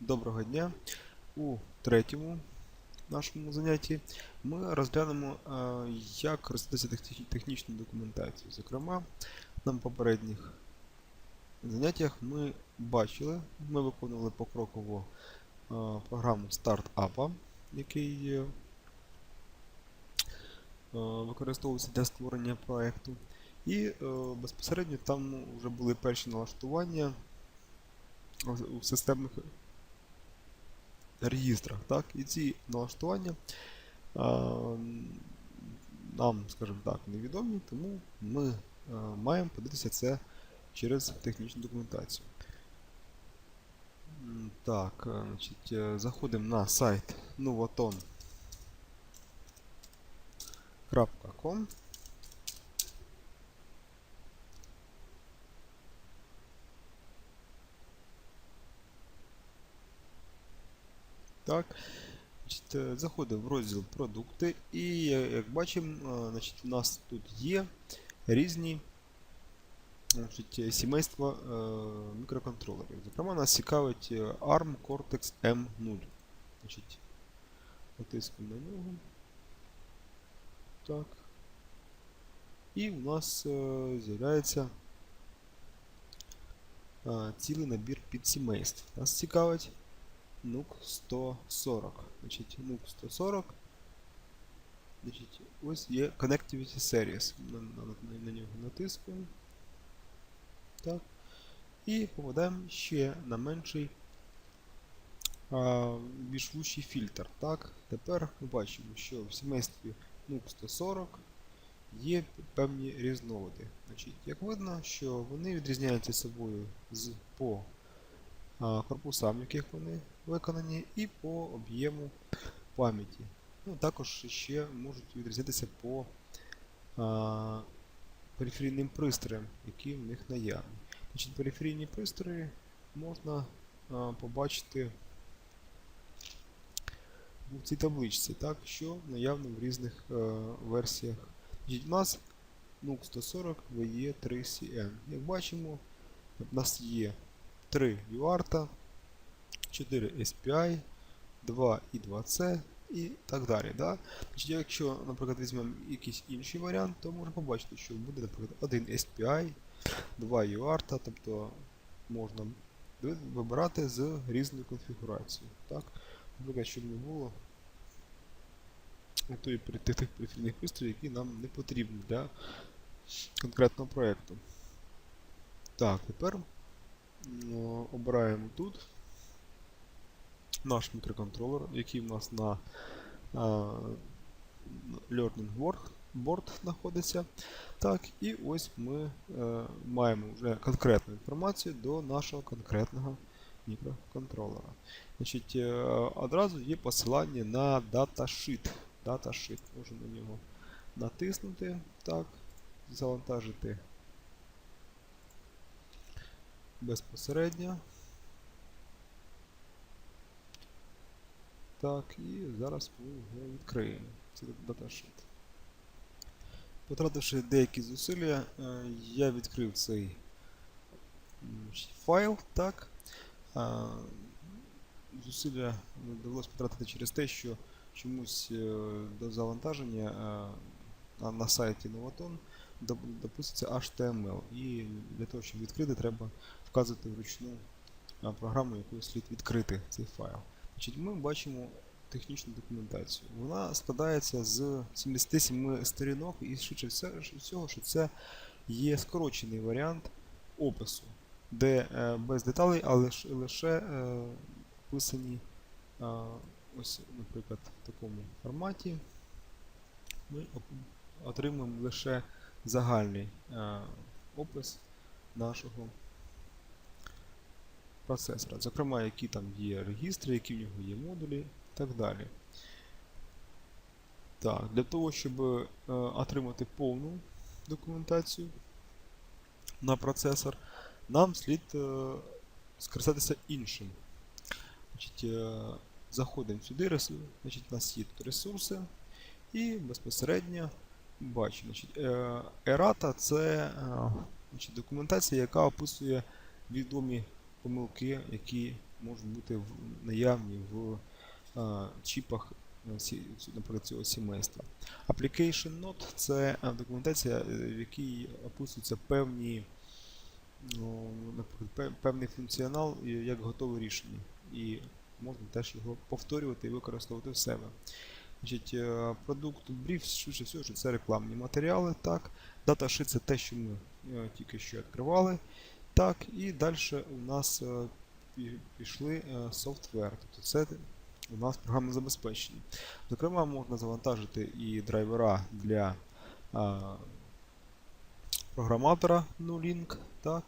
Доброго дня! У третьому нашому занятті ми розглянемо, е, як користуватися техні- технічною документацією. Зокрема, на попередніх заняттях ми бачили, ми виконували покроково е, програму стартапа, який е, використовується для створення проєкту. І безпосередньо там вже були перші налаштування у системних реєстрах. Так? І ці налаштування а, нам, скажімо так, невідомі, тому ми а, маємо подивитися це через технічну документацію. Так, е, значить, е, заходимо на сайт nuvoton.com Так. Значить, е, заходимо в розділ продукти і е, як бачимо, е, значить, у нас тут є різні значить, сімейства мікроконтролерів. Зокрема, нас цікавить ARM Cortex M0. Значить, натискаємо на нього. Так. І у нас з'являється цілий набір підсімейств. Нас цікавить NUC 140. Значить, NUC 140. Значить, ось є Connectivity Series. На, на, на, нього натискуємо. Так. І попадаємо ще на менший а, більш вущий фільтр. Так. Тепер ми бачимо, що в сімействі NUC 140 є певні різновиди. Значить, як видно, що вони відрізняються собою з по корпусам, в яких вони виконані, і по об'єму пам'яті. Ну, також ще можуть відрізнятися по а, периферійним пристроям, які в них наявні. Значить, периферійні пристрої можна а, побачити у цій табличці, так, що наявно в різних е, версіях. Значить, у нас NUC 140 VE3CN. Як бачимо, в нас є 3 UART, 4 SPI, 2 і 2C і так далі. Да? Значить, якщо, наприклад, візьмемо якийсь інший варіант, то можна побачити, що буде, наприклад, 1 SPI, 2 UART, тобто можна ви- вибирати з різною конфігурацією. Так? Наприклад, щоб не було пер- тих, периферійних пристроїв, які нам не потрібні для конкретного проєкту. Так, тепер обираємо тут наш мікроконтролер, який у нас на Learning Board, знаходиться. Так, і ось ми е, маємо вже конкретну інформацію до нашого конкретного мікроконтролера. Значить, е, одразу є посилання на datasheet. Datasheet. Можемо на нього натиснути, так, завантажити безпосередньо. Так, і зараз ми його відкриємо. Це даташит. Потративши деякі зусилля, е, я відкрив цей файл, так. Зусилля довелося потратити через те, що чомусь е, до завантаження е, на сайті Novaton допуститься HTML. І для того, щоб відкрити, треба вказувати вручну програму, якою слід відкрити цей файл. Значить, ми бачимо технічну документацію. Вона складається з 77 сторінок і швидше всього, що це є скорочений варіант опису, де е, без деталей, але лише, лише е, описані е, ось, наприклад, в такому форматі. Ми отримуємо лише загальний опис нашого процесора. Зокрема, які там є регістри, які в нього є модулі і так далі. Так, для того, щоб е, отримати повну документацію на процесор, нам слід е, скористатися іншим. Значить, е, заходимо сюди, ресу- значить, у нас є тут ресурси, і безпосередньо бачимо. Значить, е, це е, значить, документація, яка описує відомі помилки, які можуть бути наявні в а, чіпах е, наприклад, цього сімейства. Application Note це е, документація, е, в якій описуються певні, ну, наприклад, певний функціонал як готове рішення. І можна теж його повторювати і використовувати в себе. Значить, продукт бриф, швидше всього, що це рекламні матеріали. Так. Даташит це те, що ми тільки що відкривали. Так, і далі у нас е, пішли е, софтвер. Тобто це у нас програмне забезпечення. Зокрема, можна завантажити і драйвера для а, програматора Nulink. Так.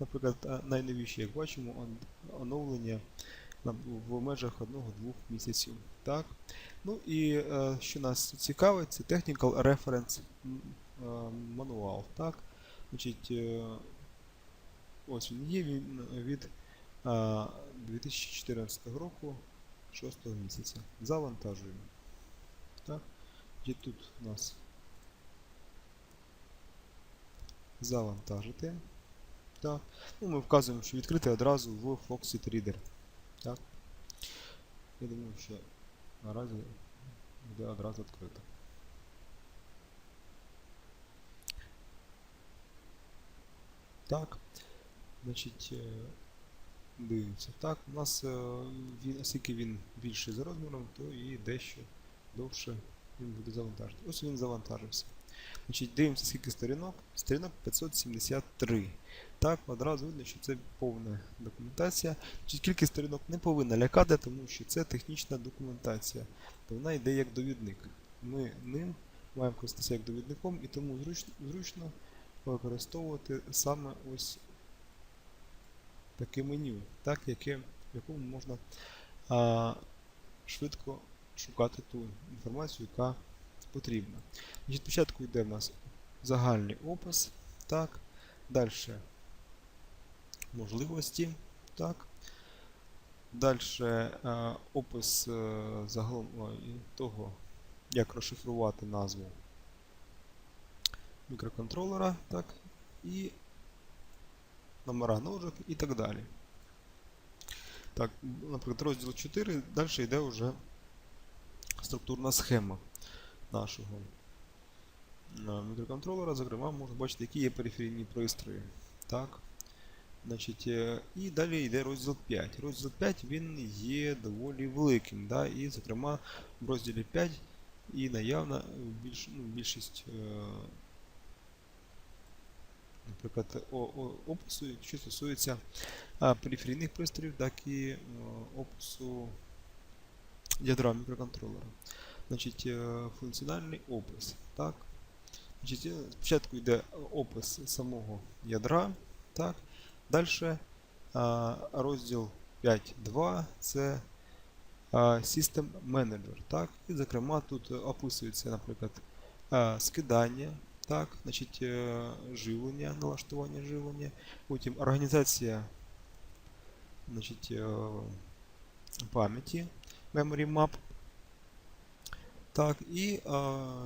Наприклад, е, найновіші, як бачимо, оновлення в межах 1-2 місяців. Так. Ну і е, що нас цікавить, це Technical Reference е, Manual. Так. Значить, е, ось він є він від е, 2014 року 6 місяця. Завантажуємо. Так. І тут у нас завантажити. Так. Ну, ми вказуємо, що відкрити одразу в Foxit Reader. Так. Я думаю, що наразі буде одразу відкрито. Так. Значить, е, дивимося. Так, у нас, е, він, оскільки він більший за розміром, то і дещо довше він буде завантажений. Ось він завантажився. Значить, дивимося, скільки сторінок. Сторінок 573. Так, одразу видно, що це повна документація. Значить, кількість сторінок не повинна лякати, тому що це технічна документація. То вона йде як довідник. Ми ним маємо користуватися як довідником, і тому зручно використовувати саме ось таке меню, так, яке, в якому можна а, швидко шукати ту інформацію, яка потрібна. Значить, спочатку йде в нас загальний опис, так, далі можливості, так, далі опис е, загалом того, як розшифрувати назву мікроконтролера, так, і номера ножок і так далі. Так, наприклад, розділ 4, далі йде вже структурна схема нашого е, мікроконтролера. Зокрема, можна бачити, які є периферійні пристрої. Так. Значить, е, і далі йде розділ 5. Розділ 5 він є доволі великим. Да? І, зокрема, в розділі 5 і наявна більш, ну, більшість е, наприклад, опису, що стосується периферійних пристроїв, так і е, опису ядра мікроконтролера. Значить, е, функціональний опис. Так? Значить, е, спочатку йде опис самого ядра. Так? Далі розділ 5.2 це System Manager. Так? І, зокрема, тут описується, наприклад, скидання, так, значить, е, живлення, налаштування живлення, потім організація значить, е, пам'яті Memory Map. Так, і е,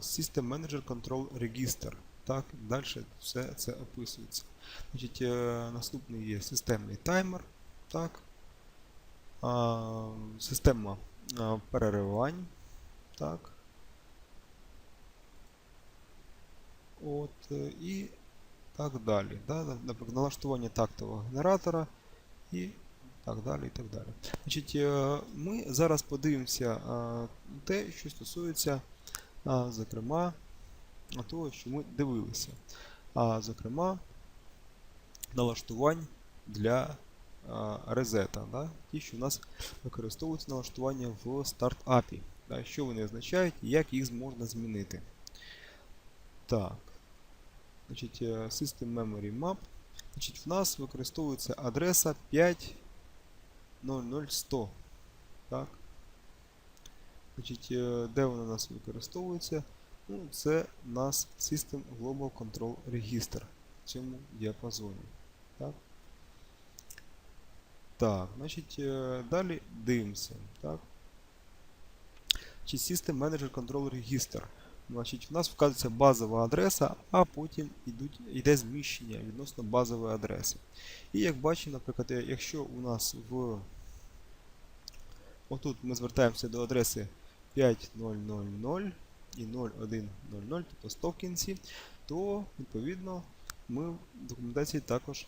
System Manager Control Register. Так, далі все це описується. Значить, наступний є системний таймер. Так, система переривань. Так. От, е, і так далі. Да? Налаштування тактового генератора і так далі. і так далі. Значить, е, Ми зараз подивимося е, те, що стосується, зокрема, того, що ми дивилися. А, Зокрема, налаштувань для резета. Да? Ті, що у нас використовуються налаштування в стартапі. Да? Що вони означають і як їх можна змінити. Так. Значить, е, System Memory Map. Значить, В нас використовується адреса 5.00100. Так. Значить, е, Де вона у нас використовується? Ну, Це у нас System Global Control Register в цьому діапазоні. Так, так значить, е, далі дивимося. Так. Чи System Manager Control Register. Значить, У нас вказується базова адреса, а потім йдуть, йде зміщення відносно базової адреси. І як бачимо, наприклад, якщо у нас в отут ми звертаємося до адреси 5000 і 0100, тобто 100 в кінці, то відповідно ми в документації також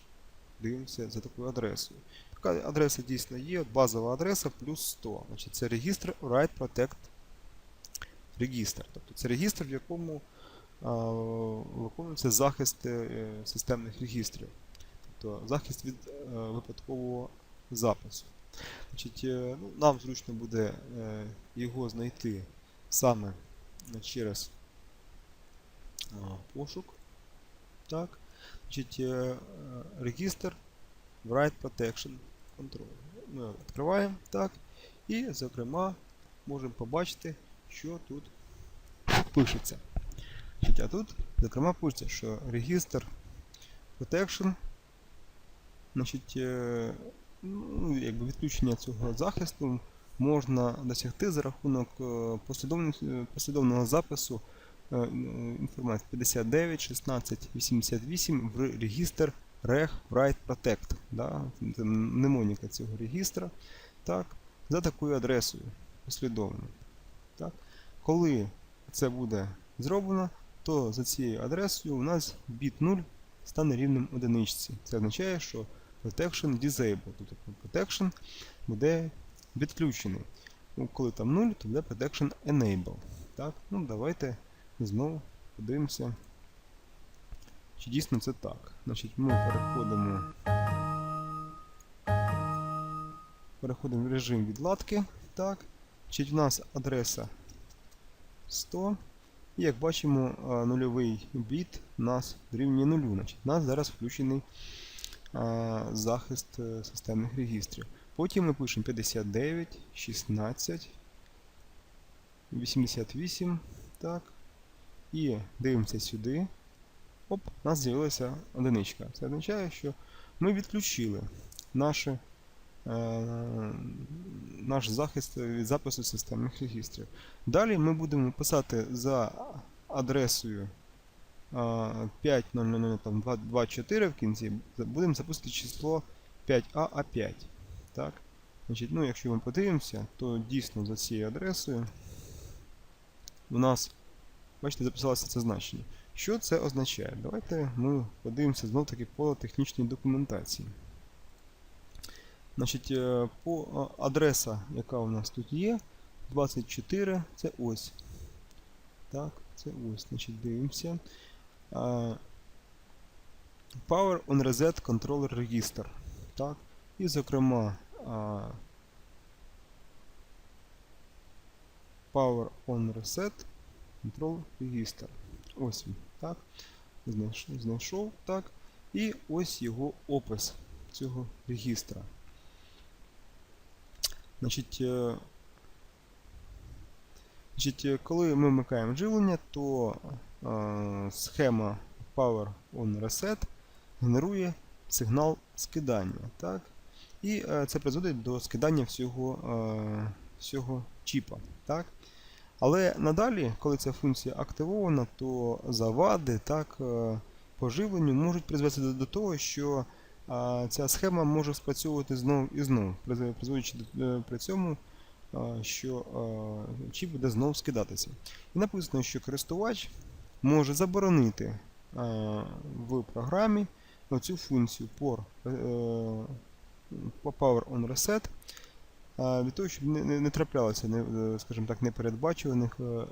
дивимося за такою адресою. Така адреса дійсно є, базова адреса плюс 100. Значить, це регістр Write Protect регістр. Тобто це регістр, в якому виконується захист е, системних регістрів. Тобто захист від е, випадкового запису. Значить, е, ну, нам зручно буде його знайти саме через пошук. Так. Значить, регістр Write Protection Control. Ми відкриваємо так. І, зокрема, можемо побачити, що тут пишеться. А тут, зокрема, пишеться, що регістр Protection, значить, е, ну, якби відключення цього захисту можна досягти за рахунок е, е, послідовного запису інформації 59, 16, 88 в регістр Reg Write Protect. Да? Мнемоніка цього регістра. Так? За такою адресою послідовно. Так? Коли це буде зроблено, то за цією адресою у нас біт 0 стане рівнем одиничці. Це означає, що protection disabled, тобто protection буде відключений. Ну, коли там 0, то буде protection enable. Так? Ну, давайте знову подивимося, чи дійсно це так. Значить, ми переходимо, переходимо в режим відладки. Так? Значить, у нас адреса 100. І як бачимо, нульовий біт нас дорівнює нулю. Значить, у нас зараз включений а, захист е, системних регістрів. Потім ми пишемо 59, 16, 88. Так. І дивимося сюди. Оп, у нас з'явилася одиничка. Це означає, що ми відключили наше, е, наш захист від запису системних регістрів. Далі ми будемо писати за адресою 5.0.0.24 в кінці, будемо записувати число 5А5. Так? Значить, ну, якщо ми подивимося, то дійсно за цією адресою у нас, бачите, записалося це значення. Що це означає? Давайте ми подивимося знов таки по технічній документації. Значить, е, по а, адреса, яка у нас тут є, 24, це ось. Так, це ось. Значить, дивимося. Power on Reset Controller Register. Так. І, зокрема, Power on Reset Control Register. Ось він, так. Знайшов, знайшов, так. І ось його опис цього регістра. Значить, е, значить, е, коли ми вмикаємо живлення, то е, схема Power on Reset генерує сигнал скидання. Так? І це призводить до скидання всього, всього чіпа. Так? Але надалі, коли ця функція активована, то завади так, по живленню можуть призвести до, того, що ця схема може спрацьовувати знов і знов, призв- призводячи е, при цьому, що чіп буде знов скидатися. І написано, що користувач може заборонити в програмі цю функцію por, е, Power on Reset для того, щоб не, траплялося, е, скажімо так, непередбачуваних е,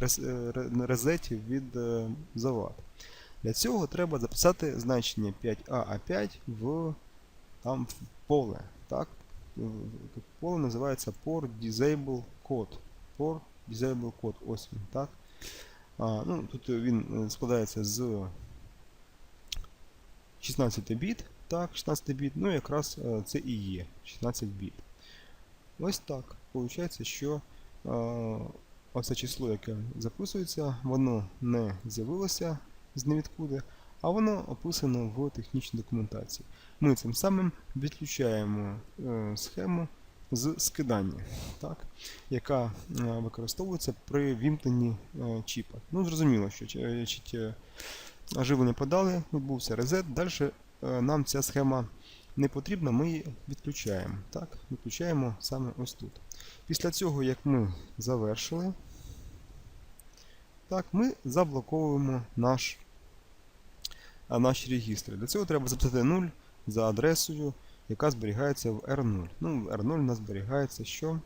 рез- е, ре- резетів від е, завад. Для цього треба записати значення 5A5 в там в поле. Так? Поле називається for disable code. For disable code. Ось він. Так? А, ну, тут він е, складається з 16 біт. Так, 16 біт, ну якраз е, це і є 16 біт. Ось так. Получається, що е, оце число, яке записується, воно не з'явилося з невідкуди, а воно описано в технічній документації. Ми цим самим відключаємо е, схему з скидання, так, яка е, використовується при вімкненні е, чіпа. Ну, зрозуміло, що чи подали, відбувся резет, далі нам ця схема не потрібна, ми її відключаємо. Так, відключаємо саме ось тут. Після цього, як ми завершили, так, ми заблоковуємо наш, наші регістри. Для цього треба записати 0 за адресою, яка зберігається в R0. Ну, в R0 у нас зберігається що?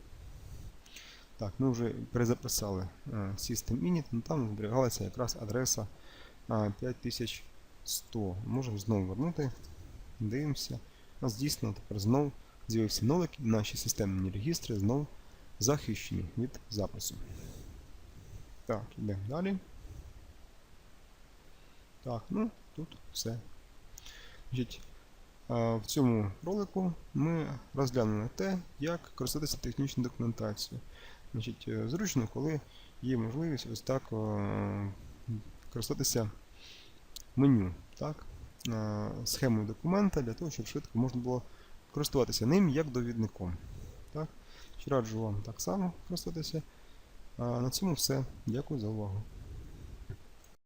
Так, ми вже перезаписали е, System Init, ну там зберігалася якраз адреса 5100. Можемо знову вернути. Дивимося. У нас дійсно тепер знову з'явився нолик, і наші системні регістри знову захищені від запису. Так, йдемо далі. Так, ну тут все. Значить, в цьому ролику ми розглянули те, як користуватися технічною документацією. Значить, е, зручно, коли є можливість ось так е, користуватися меню, так? е, схемою документа для того, щоб швидко можна було користуватися ним як довідником. Так? Раджу вам так само користуватися. На цьому все. Дякую за увагу.